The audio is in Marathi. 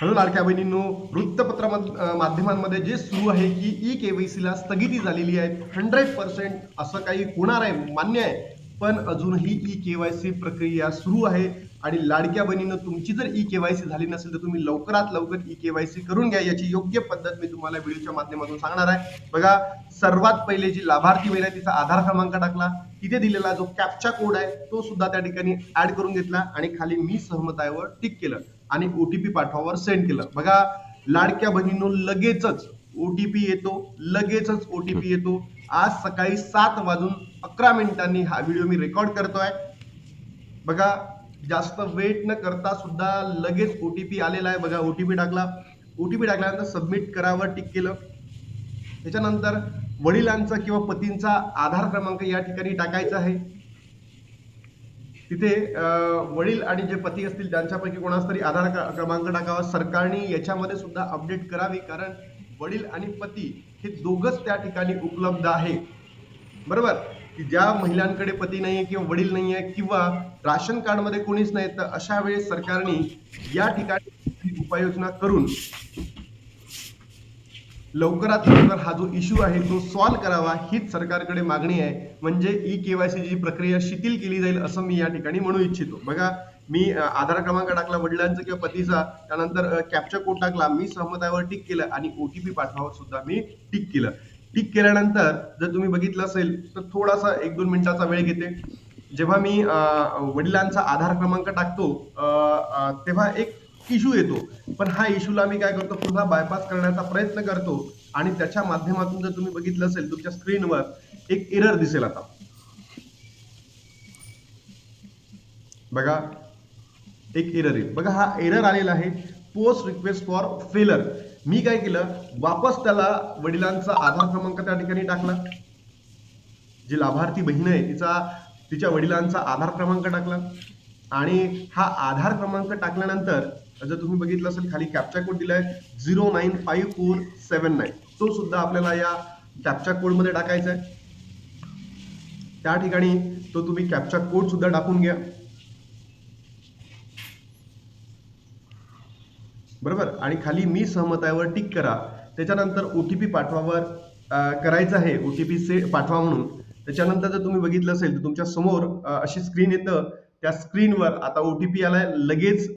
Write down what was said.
हॅलो लाडक्या बहिणींनो वृत्तपत्र माध्यमांमध्ये जे सुरू आहे की ई के वाय सीला स्थगिती झालेली आहे हंड्रेड पर्सेंट असं काही होणार आहे मान्य आहे. पण अजूनही ई के वाय सी प्रक्रिया सुरू आहे आणि लाडक्या बहिणीनं तुमची जर ई के वाय सी झाली नसेल तर तुम्ही लवकरात लवकर ई के वाय सी करून घ्या. याची योग्य पद्धत मी तुम्हाला व्हिडिओच्या माध्यमातून सांगणार आहे. बघा सर्वात पहिले जी लाभार्थी महिला आहे, तिचा आधार क्रमांक टाकला. तिथे दिलेला जो कॅप्चा कोड आहे तो सुद्धा त्या ठिकाणी ऍड करून घेतला आणि खाली मी सहमत आहे वर टिक केलं. आणि ओटीपी पाठवावर सेंड केलं. बघा लाडक्या बहिणीनो लगेचच ओटीपी येतो लगेचच ओटीपी येतो. आज सकाळी सात वाजून अकरा मिनिटांनी हा व्हिडिओ मी रेकॉर्ड करतोय. बघा जास्त वेट न करता सुद्धा लगेच ओटीपी आलेला आहे. बघा ओटीपी टाकला. ओटीपी टाकल्यानंतर सबमिट करावर टिक केलं. त्याच्यानंतर वडिलांचा किंवा पतींचा आधार क्रमांक या ठिकाणी टाकायचा आहे. तिथे वडील आणि जे पती असतील त्यांच्यापैकी कोणाचा तरी आधार क्रमांक टाकावा सरकारने याच्यामध्ये सुद्धा अपडेट करावी कारण वडील आणि पती हे दोघंच त्या ठिकाणी उपलब्ध आहे. बरोबर? की ज्या महिलांकडे पती नाहीये किंवा वडील नाहीये किंवा राशन कार्डमध्ये कोणीच नाही तर अशा वेळेस सरकारने या ठिकाणी उपाययोजना करून लवकरात लवकर हा जो इश्यू आहे तो सॉल्व करावा हीच सरकारकडे मागणी आहे. म्हणजे ई के वाय सी जी प्रक्रिया शिथिल केली जाईल असं मी या ठिकाणी म्हणू इच्छितो. बघा मी आधार क्रमांक टाकला वडिलांचा किंवा पतीचा त्यानंतर कॅप्चा कोड टाकला मी सहमतावर टिक केलं आणि ओ टी पाठवावर सुद्धा मी टिक केलं. टिक केल्यानंतर जर तुम्ही बघितलं असेल तर थोडासा एक दोन मिनिटाचा वेळ घेते. जेव्हा मी वडिलांचा आधार क्रमांक टाकतो तेव्हा एक इश्यू येतो. पण हा इश्यूला मी काय करतो? पुन्हा बायपास करण्याचा प्रयत्न करतो. आणि त्याच्या माध्यमातून जर तुम्ही बघितलं असेल तुमच्या स्क्रीनवर एक एरर दिसेल आता. बघा. एक एरर येईल. बघा हा एरर आलेला आहे. पोस्ट रिक्वेस्ट फॉर फेलर मी काय केलं? वापस त्याला वडिलांचा आधार क्रमांक त्या ठिकाणी टाकला. जी लाभार्थी बहीण आहे तिचा तिच्या वडिलांचा आधार क्रमांक टाकला. आणि हा आधार क्रमांक टाकल्यानंतर जर तुम्ही बघितलं असेल खाली कॅप्चा कोड दिलाय zero nine five four seven nine तो सुद्धा आपल्याला या कॅप्चा कोडमध्ये टाकायचा आहे त्या ठिकाणी तो तुम्ही कॅप्चा कोड सुद्धा टाकून घ्या. बरोबर? आणि खाली मी सहमतावर टिक करा. त्याच्यानंतर ओ टी पी पाठवावर करायचं आहे. ओ टी पी से पाठवा म्हणून. त्याच्यानंतर जर तुम्ही बघितलं असेल तर तुमच्यासमोर अशी स्क्रीन येतं. त्या स्क्रीनवर आता ओ टी पी आलाय. लगेच